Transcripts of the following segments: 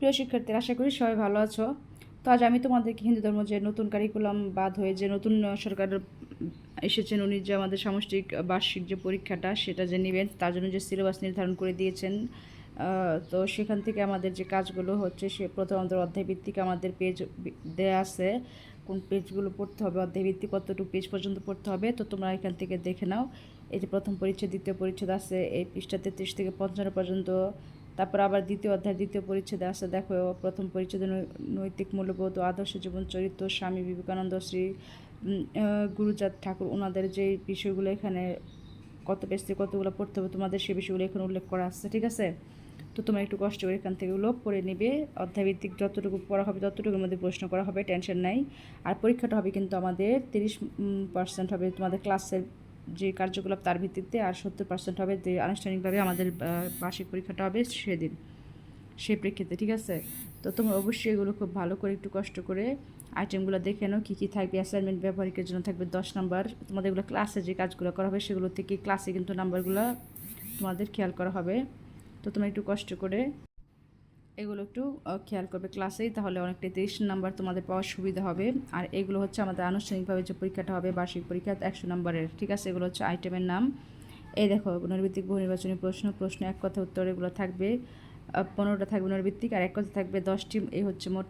প্রিয় শিক্ষার্থীরা, আশা করি সবাই ভালো আছো। তো আজ আমি তোমাদেরকে হিন্দু ধর্ম যে নতুন কারিকুলাম বাদ হয়ে যে নতুন সরকার এসেছেন উনি যে আমাদের সামষ্টিক বার্ষিক যে পরীক্ষাটা, সেটা যে নেবেন, তার জন্য যে সিলেবাস নির্ধারণ করে দিয়েছেন তো সেখান থেকে আমাদের যে কাজগুলো হচ্ছে, সে প্রথম আমাদের অধ্যায় ভিত্তিক আমাদের পেজ দেয়া আছে। কোন পেজগুলো পড়তে হবে অধ্যায় ভিত্তিক কতটুকু পেজ পর্যন্ত পড়তে হবে, তো তোমরা এখান থেকে দেখে নাও। এই যে প্রথম পরিচ্ছেদ দ্বিতীয় পরিচ্ছেদ আছে, এই পৃষ্ঠা তেত্রিশ থেকে পঞ্চান্ন পর্যন্ত তারপর আবার দ্বিতীয় অধ্যায়, দ্বিতীয় পরিচ্ছেদে আছে দেখো, প্রথম পরিচ্ছেদে নৈতিক মূল্যবোধ আদর্শ জীবন চরিত্র, স্বামী বিবেকানন্দ, শ্রী গুরুচাঁদ ঠাকুর ওনাদের যে বিষয়গুলো এখানে কত থেকে কতগুলো পড়তে হবে, তোমাদের সে বিষয়গুলো এখানে উল্লেখ করা আছে, ঠিক আছে? তো তোমরা একটু কষ্ট করে এখান থেকে এগুলো পড়ে নেবে, অধ্যায়ভিত্তিক যতটুকু পড়া হবে, ততটুকুর মধ্যে প্রশ্ন করা হবে, টেনশন নাই। আর পরীক্ষাটা হবে কিন্তু আমাদের তিরিশ পার্সেন্ট হবে তোমাদের ক্লাসের যে কার্যকলাপ তার ভিত্তিতে আর সত্তর পার্সেন্ট হবে যে আনুষ্ঠানিকভাবে আমাদের বার্ষিক পরীক্ষাটা হবে সেদিন সেই প্রেক্ষিতে, ঠিক আছে? তো তোমরা অবশ্যই এগুলো খুব ভালো করে একটু কষ্ট করে আইটেমগুলো দেখে নাও, কী কী থাকবে অ্যাসাইনমেন্ট ব্যবহারিকের জন্য থাকবে দশ নাম্বার তোমাদের এগুলো ক্লাসে যে কাজগুলো করা হবে সেগুলো থেকে ক্লাসে কিন্তু নাম্বারগুলো তোমাদের খেয়াল করা হবে। তো তোমরা একটু কষ্ট করে এগুলো একটু খেয়াল করবে ক্লাসেই, তাহলে অনেকটা তিরিশ নাম্বার তোমাদের পাওয়ার সুবিধা হবে। আর এগুলো হচ্ছে আমাদের আনুষ্ঠানিকভাবে যে পরীক্ষাটা হবে, বার্ষিক পরীক্ষা একশো নম্বরের, ঠিক আছে? এগুলো হচ্ছে আইটেমের নাম। এই দেখো পুনর্ভিত্তিক বহু নির্বাচনী প্রশ্ন প্রশ্ন এক কথা উত্তর এগুলো থাকবে। পনেরোটা থাকবে পুনর্ভিত্তিক আর এক কথা থাকবে দশটি, এই হচ্ছে মোট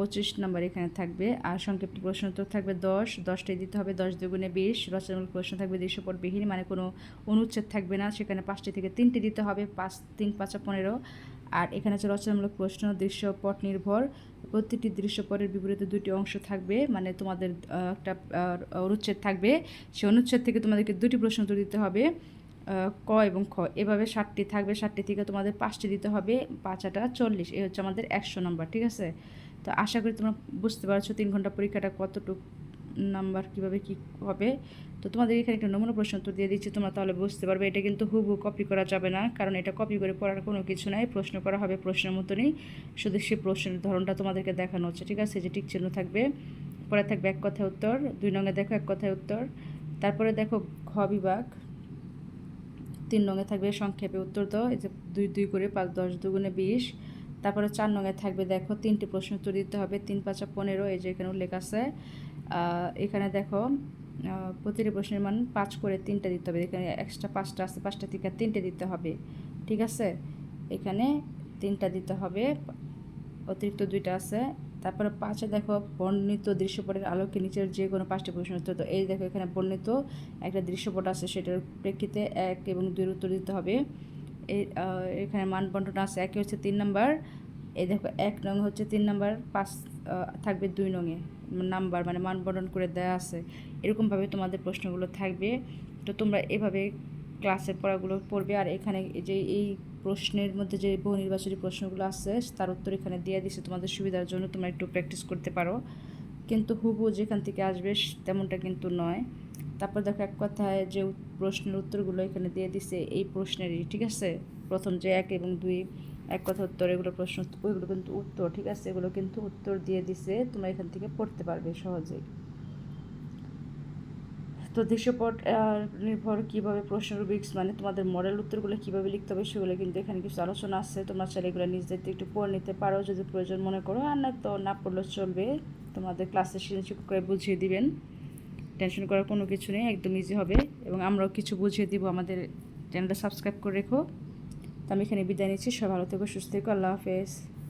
পঁচিশ নম্বর এখানে থাকবে। আর সংক্ষিপ্ত প্রশ্ন উত্তর থাকবে দশ। দশটাই দিতে হবে, দশ দুগুণে বিশ। রচনামূলক প্রশ্ন থাকবে দৃশ্যপটবিহীন মানে কোনো অনুচ্ছেদ থাকবে না। সেখানে পাঁচটি থেকে তিনটি দিতে হবে, পাঁচ, তিন, পাঁচা পনেরো। আর এখানে হচ্ছে রচনামূলক প্রশ্ন দৃশ্যপট নির্ভর। প্রতিটি দৃশ্যপটের বিপরীতে দুটি অংশ থাকবে মানে তোমাদের একটা অনুচ্ছেদ থাকবে। সেই অনুচ্ছেদ থেকে তোমাদেরকে দুটি প্রশ্ন উত্তর দিতে হবে। ক এবং খ। এভাবে ষাটটি থাকবে ষাটটি থেকে তোমাদের পাঁচটি দিতে হবে, পাঁচাটা চল্লিশ। এই হচ্ছে আমাদের একশো নম্বর, ঠিক আছে? তো আশা করি তোমরা বুঝতে পারছ তিন ঘণ্টা পরীক্ষাটা কতটুকু নাম্বার, কীভাবে কি হবে। তো তোমাদের এখানে একটা নমুনা প্রশ্ন উত্তর দিয়ে দিচ্ছি, তোমরা তাহলে বুঝতে পারবে। এটা কিন্তু হুবহু কপি করা যাবে না, কারণ এটা কপি করে পড়ার কোনো কিছু নাই। প্রশ্ন করা হবে প্রশ্নের মতনই, শুধু সে প্রশ্নের ধরনটা তোমাদেরকে দেখানো হচ্ছে, ঠিক আছে? যে টিক চিহ্ন থাকবে, পরে থাকবে এক কথায় উত্তর, দুই নঙ্গে দেখো এক কথায় উত্তর। তারপরে দেখো ঘ বিভাগ। তিন রঙে থাকবে, সংক্ষেপে উত্তর দাও, এই যে দুই দুই করে পাঁচ, দশ, দুগুণে বিশ। তারপরে চার রঙে থাকবে, দেখো, তিনটি প্রশ্ন উত্তর দিতে হবে, তিন, পাঁচা পনেরো, এই যে এখানে উল্লেখ আছে। এখানে দেখো প্রতিটি প্রশ্নের মান পাঁচ করে তিনটা দিতে হবে, এখানে এক্সট্রা পাঁচটা আছে, পাঁচটা থেকে তিনটে দিতে হবে, ঠিক আছে? এখানে তিনটা দিতে হবে, অতিরিক্ত দুইটা আছে তারপরে পাঁচে দেখো বর্ণিত দৃশ্যপটের আলোকে নিচের যে কোনো পাঁচটি প্রশ্ন উত্তর তো এই দেখো এখানে বর্ণিত একটা দৃশ্যপট আছে, সেটার প্রেক্ষিতে এক এবং দুইয়ের উত্তর দিতে হবে। এখানে মান বন্টন আছে, একে হচ্ছে তিন নাম্বার। এই দেখো এক নং হচ্ছে তিন নাম্বার, পাঁচ থাকবে দুই নঙে নাম্বার মানে মান বন্টন করে দেওয়া আছে। এরকমভাবে তোমাদের প্রশ্নগুলো থাকবে। তো তোমরা এভাবে ক্লাসের পড়াগুলো পড়বে। আর এখানে যে, এই প্রশ্নের মধ্যে যে বহু নির্বাচনী প্রশ্নগুলো আছে, তার উত্তর এখানে দিয়ে দিছে তোমাদের সুবিধার জন্য, তোমরা একটু প্র্যাকটিস করতে পারো। কিন্তু হুবু যেখান থেকে আসবে তেমনটা কিন্তু নয়। তারপর দেখো এক কথায় যে প্রশ্নের উত্তরগুলো এখানে দিয়ে দিছে এই প্রশ্নেরই, ঠিক আছে? প্রথম যে এক এবং দুই, এক কথা উত্তর, এগুলো প্রশ্ন, ওইগুলো কিন্তু উত্তর, ঠিক আছে? এগুলো কিন্তু উত্তর দিয়ে দিছে, তোমরা এখান থেকে পড়তে পারবে সহজেই। তো দৃশ্যপট নির্ভর কীভাবে প্রশ্ন রুবিক্স মানে তোমাদের মডেল উত্তরগুলো কীভাবে লিখতে হবে সেগুলো কিন্তু এখানে কিছু আলোচনা আছে। তোমরা চাইলে এগুলো নিজেদের একটু পড়ে নিতে পারো। যদি প্রয়োজন মনে করো, আর না তো না পড়লেও চলবে। তোমাদের ক্লাসে শিক্ষক করে বুঝিয়ে দিবেন। টেনশন করার কোনো কিছু নেই, একদম ইজি হবে। এবং আমরাও কিছু বুঝিয়ে দিব আমাদের চ্যানেলটা সাবস্ক্রাইব করে রেখো। তো আমি এখানে বিদায় নিচ্ছি। সবাই ভালো থেকো, সুস্থ থেকো। আল্লাহ হাফেজ।